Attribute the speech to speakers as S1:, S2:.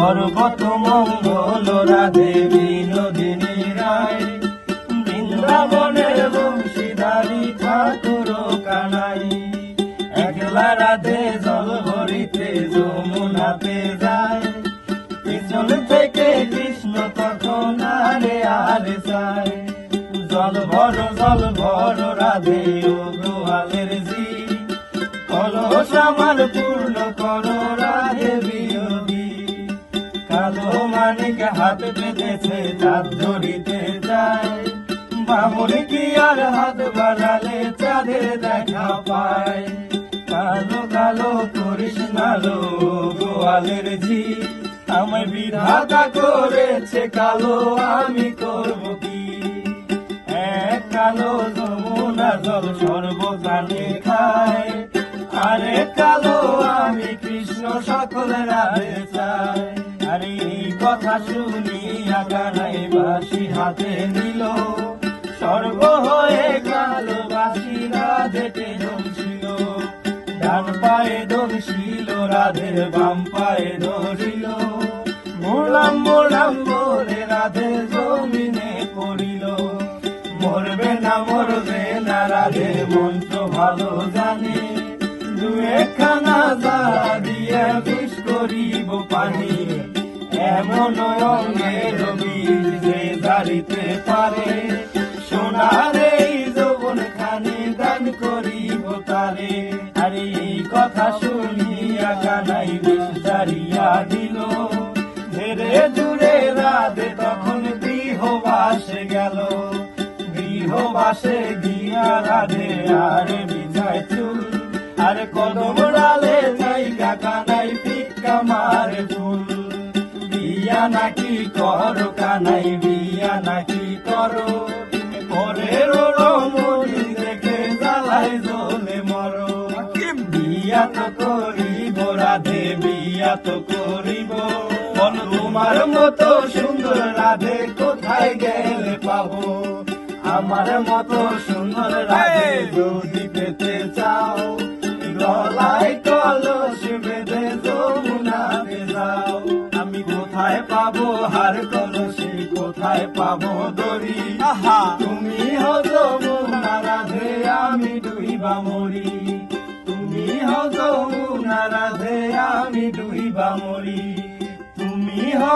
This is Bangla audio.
S1: সর্বত মঙ্গল রাধে বিনোদিনী রায়। বৃন্দাবনের বংশীধারী ঠাকুর কানাই। একলা রাধে জল ভরিতে যমুনাতে যায়। পিছন থেকে কৃষ্ণ তখন আরে আরে চায়। জল ভর জল ভর রাধে ও গোয়ালের জি। কলস আমার পূর্ণ করো হাত পেতেছে চাঁদ ধরিতে যায় বামন কি আর হাত বাড়ালে, চাঁদের দেখা পায়। কালো কালো করিস নালো গোয়ালের ঝি আমার বিধাতা করেছে, কালো আমি করব কি? এক কালো যমুনা জল সর্বকালে খায় আরে কালো আমি কৃষ্ণ সকল রাধে চাই আরে কথা শুনিয়া গানাই বাসি হাতে নিল। সর্ব হয়ে কালো বাসি রাধেতে জমছিল ডান পায়ে দর্শিল রাধের বাম পায়ে ধরিল। মোলাম মোলাম বলে রাধে জমিনে পড়িল। মরবে না মরবে না রাধে মন্ত্র ভালো জানে। দু একখানা যা দিয়ে বিষ করিব পানি। এমন অঙ্গের বীজ যে দাঁড়িতে পারে, সোনার এই যৌবন খানি দান করিব তারে। আরে এই কথা শুনিয়া কানাই দাঁড়িয়া দিল। ধীরে জুড়ে রাধে তখন গৃহবাসে গেল। গৃহবাসে গিয়া রাধে আর বিজয় চুল। আর কদম ডালে জায়গা কানাই পিকা মারে ফুল। বিয়া নাকি করো কানাই বিয়া নাকি করো। পরের রমণী দেখে জ্বালাই জ্বলে মরো। বিয়া তো করিব রাধে বিয়া তো করিব। বল তোমার মতো সুন্দর রাধে কোথায় গেলে পাবো? আমার মতো সুন্দর রাধে যদি পেতে চাও। কোথায় পাবো? হার কলসি কোথায় পাবো? দড়ি?
S2: আহা!
S1: তুমি হতো নারাধে রাধে আমি ডুইবা মরি তুমি হতো নারাধে রাধে আমি ডুইবা মরি তুমি হো